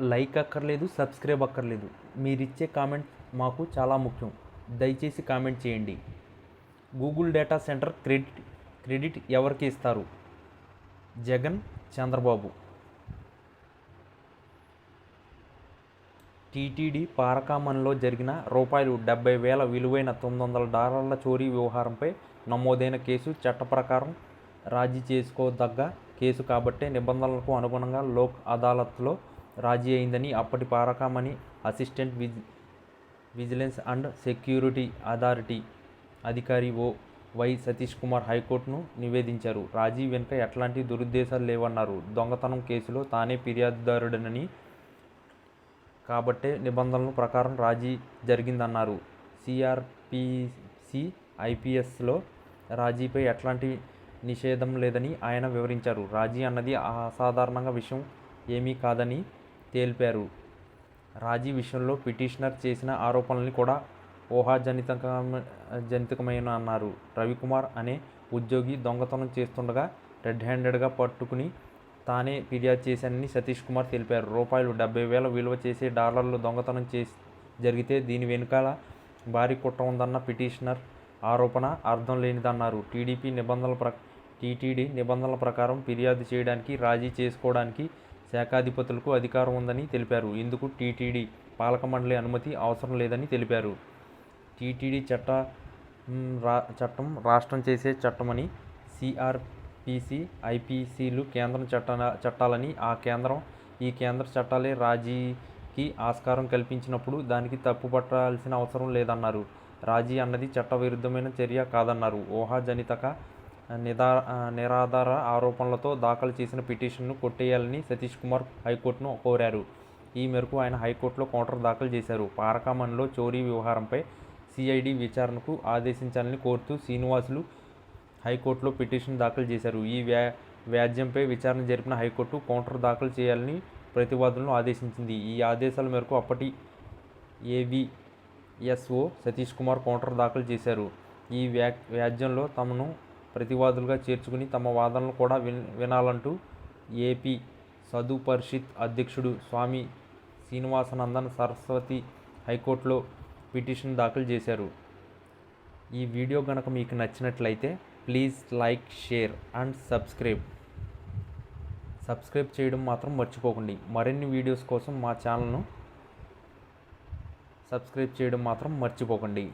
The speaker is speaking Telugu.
లైక్ అక్కర్లేదు సబ్స్క్రైబ్ అక్కర్లేదు. మీరిచ్చే కామెంట్ మాకు చాలా ముఖ్యం. దయచేసి కామెంట్ చేయండి. Google data centre credit credit ఎవరికి ఇస్తారు? జగన్ చంద్రబాబు. టీటీడీ పారకామన్లో జరిగిన రూపాయలు డెబ్బై వేల విలువైన తొమ్మిది వందల డాలర్ల చోరీ వ్యవహారంపై నమోదైన కేసు చట్ట ప్రకారం రాజీ చేసుకోదగ్గ కేసు కాబట్టే నిబంధనలకు అనుగుణంగా లోక్ అదాలత్లో రాజీ అయిందని అప్పటి పారకామణి అసిస్టెంట్ విజ్ విజిలెన్స్ అండ్ సెక్యూరిటీ అథారిటీ అధికారి ఓ వై సతీష్ కుమార్ హైకోర్టును నివేదించారు. రాజీ వెనుక ఎట్లాంటి దురుద్దేశాలు లేవన్నారు. దొంగతనం కేసులో తానే ఫిర్యాదుదారుడనని కాబట్టే నిబంధనల ప్రకారం రాజీ జరిగిందన్నారు. సిఆర్పిసి ఐపీఎస్లో రాజీపై ఎట్లాంటి నిషేధం లేదని ఆయన వివరించారు. రాజీ అన్నది అసాధారణంగా విషయం ఏమీ కాదని తేల్పారు. రాజీ విషయంలో పిటిషనర్ చేసిన ఆరోపణల్ని కూడా ఊహాజనిత జనితకమైన అన్నారు. రవికుమార్ అనే ఉద్యోగి దొంగతనం చేస్తుండగా రెడ్ హ్యాండెడ్గా పట్టుకుని తానే ఫిర్యాదు చేశానని సతీష్ కుమార్ తెలిపారు. రూపాయలు డెబ్బై వేల విలువ చేసే డాలర్లు దొంగతనం చేసి జరిగితే దీని వెనుకాల భారీ కుట్ర ఉందన్న పిటిషనర్ ఆరోపణ అర్థం లేనిదన్నారు. టీడీపీ నిబంధనల ప్ర టీటీడీ నిబంధనల ప్రకారం ఫిర్యాదు చేయడానికి రాజీ చేసుకోవడానికి శాఖాధిపతులకు అధికారం ఉందని తెలిపారు. ఇందుకు టీటీడీ పాలక మండలి అనుమతి అవసరం లేదని తెలిపారు. టీటీడీ చట్ట రా చట్టం రాష్ట్రం చేసే చట్టమని సిఆర్పిసి ఐపీసీలు కేంద్రం చట్ట చట్టాలని ఆ కేంద్రం ఈ కేంద్ర చట్టాలే రాజీకి ఆస్కారం కల్పించినప్పుడు దానికి తప్పు పట్టాల్సిన అవసరం లేదన్నారు. రాజీ అన్నది చట్టవిరుద్ధమైన చర్య కాదన్నారు. ఊహాజనితక నిదా నిరాధార ఆరోపణలతో దాఖలు చేసిన పిటిషన్ను కొట్టేయాలని సతీష్ కుమార్ హైకోర్టును కోరారు. ఈ మేరకు ఆయన హైకోర్టులో కౌంటర్ దాఖలు చేశారు. పారకామన్లో చోరీ వ్యవహారంపై సిఐడి విచారణకు ఆదేశించాలని కోరుతూ శ్రీనివాసులు హైకోర్టులో పిటిషన్ దాఖలు చేశారు. ఈ వ్యా వ్యాజ్యంపై విచారణ జరిపిన హైకోర్టు కౌంటర్ దాఖలు చేయాలని ప్రతివాదులను ఆదేశించింది. ఈ ఆదేశాల మేరకు అప్పటి ఏవిఎస్ఓ సతీష్ కుమార్ కౌంటర్ దాఖలు చేశారు. ఈ వ్యా వ్యాజ్యంలో తమను ప్రతివాదులుగా చేర్చుకుని తమ వాదనలు కూడా విన్ వినాలంటూ ఏపీ సదు పరిషత్ అధ్యక్షుడు స్వామి శ్రీనివాసనందన్ సరస్వతి హైకోర్టులో పిటిషన్ దాఖలు చేశారు. ఈ వీడియో కనుక మీకు నచ్చినట్లయితే please like share and subscribe. Subscribe చేయడం మాత్రం మర్చిపోకండి. మరిన్ని వీడియోస్ కోసం మా ఛానల్ను సబ్స్క్రైబ్ చేయడం మాత్రం మర్చిపోకండి.